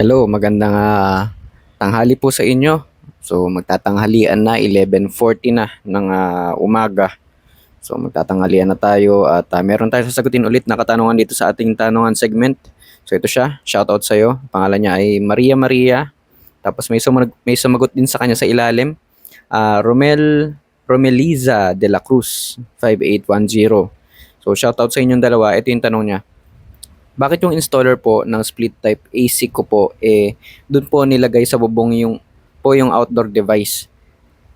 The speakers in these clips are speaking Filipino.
Hello, magandang ah, tanghali po sa inyo. So magtatanghalian na 11:40 na ng ah, umaga. So magtatanghalian na tayo at ah, meron tayong sasagutin ulit na katanungan dito sa ating tanungan segment. So ito siya, shoutout sa iyo. Pangalan niya ay Maria Maria. Tapos may sumagot, may sumagot din sa kanya sa ilalim. Ah, Romel Romeliza de la Cruz 5810. So shoutout sa inyong dalawa. Ito yung tanong niya bakit yung installer po ng split type AC ko po eh doon po nilagay sa bubong yung po yung outdoor device.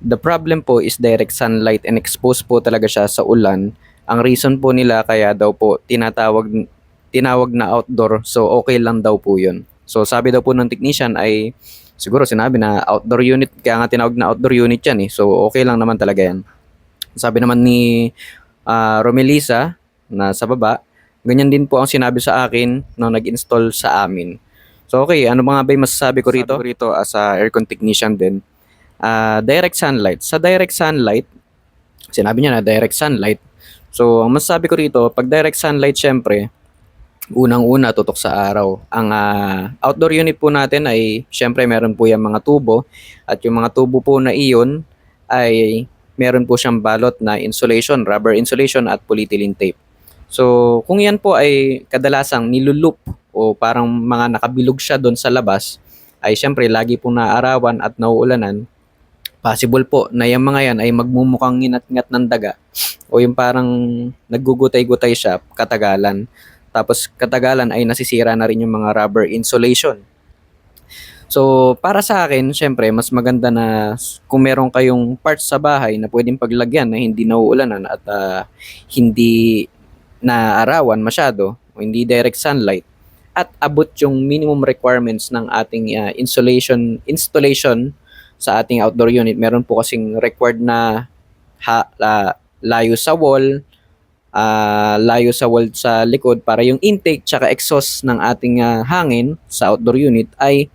The problem po is direct sunlight and exposed po talaga siya sa ulan. Ang reason po nila kaya daw po tinatawag tinawag na outdoor so okay lang daw po yun. So sabi daw po ng technician ay siguro sinabi na outdoor unit kaya nga tinawag na outdoor unit yan eh. So okay lang naman talaga yan. Sabi naman ni ah, Romelisa na sa baba, Ganyan din po ang sinabi sa akin nung nag-install sa amin. So okay, ano mga ba masasabi ko rito? Sabi ko rito as a aircon technician din. Ah, direct sunlight. Sa direct sunlight, sinabi niya na direct sunlight. So ang masasabi ko rito, pag direct sunlight syempre, unang-una tutok sa araw. Ang ah, outdoor unit po natin ay syempre meron po yung mga tubo at yung mga tubo po na iyon ay meron po siyang balot na insulation, rubber insulation at polyethylene tape. So, kung yan po ay kadalasang nilulup o parang mga nakabilog siya doon sa labas, ay syempre lagi pong naarawan at nauulanan, possible po na yung mga yan ay magmumukhang nginat-ngat ng daga o yung parang naggugutay-gutay siya katagalan. Tapos katagalan ay nasisira na rin yung mga rubber insulation. So, para sa akin, syempre, mas maganda na kung meron kayong parts sa bahay na pwedeng paglagyan na hindi nauulanan at ah, hindi na arawan masyado o hindi direct sunlight at abot yung minimum requirements ng ating uh, insulation installation sa ating outdoor unit. Meron po kasing required na ha, la- layo sa wall, ah, layo sa wall sa likod para yung intake tsaka exhaust ng ating ah, hangin sa outdoor unit ay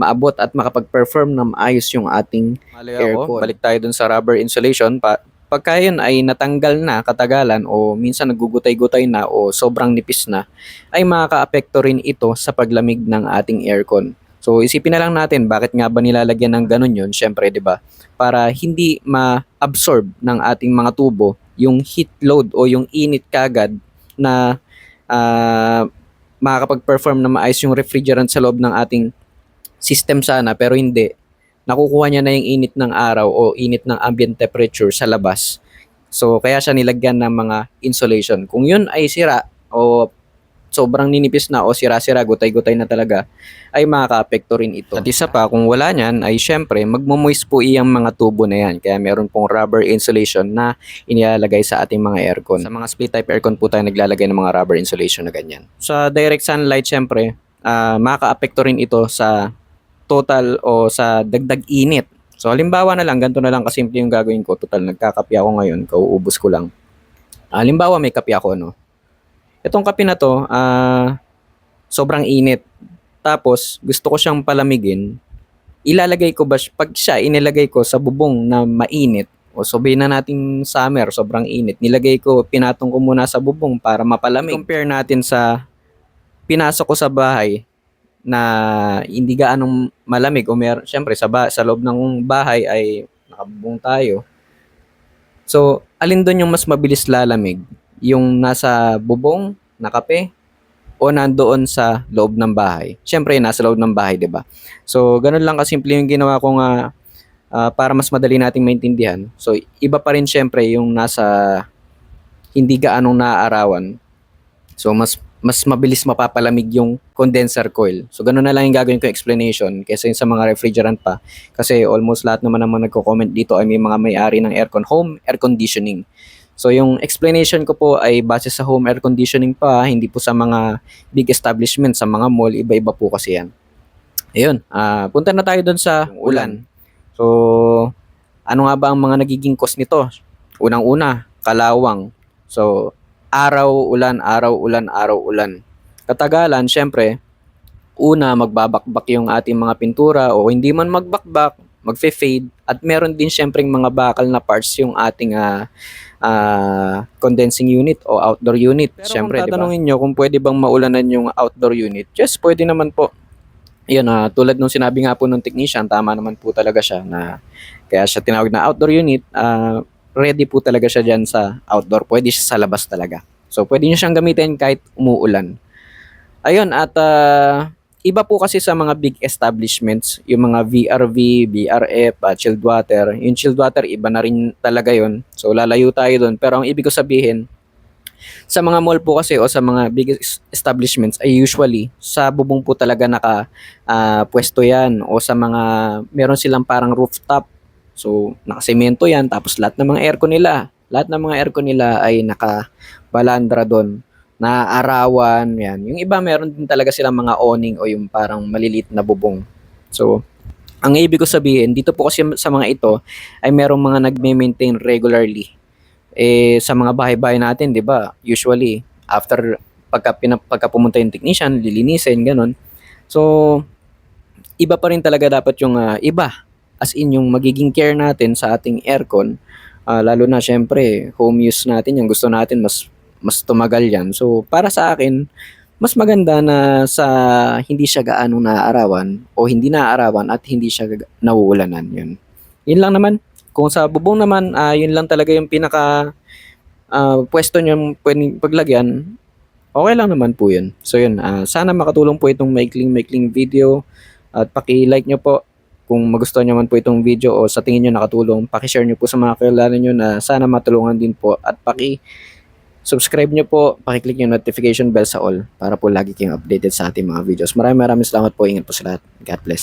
maabot at makapag-perform na maayos yung ating aircon. Balik tayo dun sa rubber insulation. Pa pagka yun ay natanggal na katagalan o minsan nagugutay-gutay na o sobrang nipis na, ay makaka-apekto rin ito sa paglamig ng ating aircon. So isipin na lang natin bakit nga ba nilalagyan ng ganun yun? Syempre, 'di ba? Para hindi ma-absorb ng ating mga tubo yung heat load o yung init kagad na ah, makakapag-perform na maayos yung refrigerant sa loob ng ating system sana pero hindi nakukuha niya na yung init ng araw o init ng ambient temperature sa labas. So, kaya siya nilagyan ng mga insulation. Kung yun ay sira o sobrang ninipis na o sira-sira, gutay-gutay na talaga, ay makaka-apekto rin ito. At isa pa, kung wala niyan, ay syempre, magmumoist po iyang mga tubo na yan. Kaya meron pong rubber insulation na inilalagay sa ating mga aircon. Sa mga split type aircon po tayo naglalagay ng mga rubber insulation na ganyan. Sa direct sunlight, syempre, ah makaka-apekto rin ito sa total o sa dagdag init. So halimbawa na lang, ganito na lang kasimple yung gagawin ko. Total, nagkakape ako ngayon, kauubos ko lang. Ah, halimbawa may kape ako, no? Itong kape na to, ah, sobrang init. Tapos, gusto ko siyang palamigin. Ilalagay ko ba, pag siya inilagay ko sa bubong na mainit, o sabihin na natin summer, sobrang init, nilagay ko, pinatong ko muna sa bubong para mapalamig. Compare natin sa pinasok ko sa bahay, na hindi gaanong malamig o mer syempre sa ba- sa loob ng bahay ay nakabubong tayo. So, alin doon yung mas mabilis lalamig? Yung nasa bubong, na kape, o nandoon sa loob ng bahay? Syempre, nasa loob ng bahay, 'di ba? So, ganun lang kasimple yung ginawa ko nga ah, para mas madali nating maintindihan. So, iba pa rin syempre yung nasa hindi gaanong naaarawan. So, mas mas mabilis mapapalamig yung condenser coil. So, ganun na lang yung gagawin ko explanation kaysa yung sa mga refrigerant pa. Kasi almost lahat naman mga nagko-comment dito ay may mga may-ari ng aircon, home air conditioning. So, yung explanation ko po ay base sa home air conditioning pa, hindi po sa mga big establishment, sa mga mall, iba-iba po kasi yan. Ayun, ah punta na tayo doon sa ulan. So, ano nga ba ang mga nagiging cause nito? Unang-una, kalawang. So, araw, ulan, araw, ulan, araw, ulan. Katagalan, syempre, una, magbabakbak yung ating mga pintura o hindi man magbakbak, magfe-fade at meron din syempre mga bakal na parts yung ating ah, ah, condensing unit o outdoor unit. Pero syempre, kung tatanungin nyo kung pwede bang maulanan yung outdoor unit, yes, pwede naman po. yun, ah, tulad nung sinabi nga po nung technician, tama naman po talaga siya na kaya siya tinawag na outdoor unit, ah, ready po talaga siya dyan sa outdoor. Pwede siya sa labas talaga. So, pwede nyo siyang gamitin kahit umuulan. Ayun, at ah, iba po kasi sa mga big establishments, yung mga VRV, BRF, ah, chilled water. Yung chilled water, iba na rin talaga yon So, lalayo tayo doon. Pero ang ibig ko sabihin, sa mga mall po kasi o sa mga big es- establishments ay usually sa bubong po talaga naka ah, pwesto yan o sa mga meron silang parang rooftop. So nakasemento yan tapos lahat ng mga aircon nila, lahat ng mga aircon nila ay naka-balandra doon na arawan yan. Yung iba meron din talaga silang mga awning o yung parang maliliit na bubong. So ang ibig ko sabihin dito po kasi sa mga ito ay merong mga nagme-maintain regularly eh sa mga bahay-bahay natin, 'di ba? Usually after pagka pina, pagka pumunta yung technician, lilinisin ganun. So iba pa rin talaga dapat yung ah, iba as in yung magiging care natin sa ating aircon Ah, lalo na syempre home use natin yung gusto natin mas mas tumagal yan. So para sa akin mas maganda na sa hindi siya gaano naaarawan o hindi naaarawan at hindi siya nauulanan yun. Yun lang naman. Kung sa bubong naman, ah, yun lang talaga yung pinaka ah, pwesto nyo pwedeng paglagyan, okay lang naman po yun. So yun, ah, sana makatulong po itong maikling-maikling video at paki-like nyo po kung magustuhan nyo man po itong video o sa tingin nyo nakatulong, paki-share nyo po sa mga kakilala nyo na sana matulungan din po at paki subscribe nyo po, paki-click yung notification bell sa all para po lagi kayong updated sa ating mga videos. Maraming maraming salamat po. Ingat po sa lahat. God bless.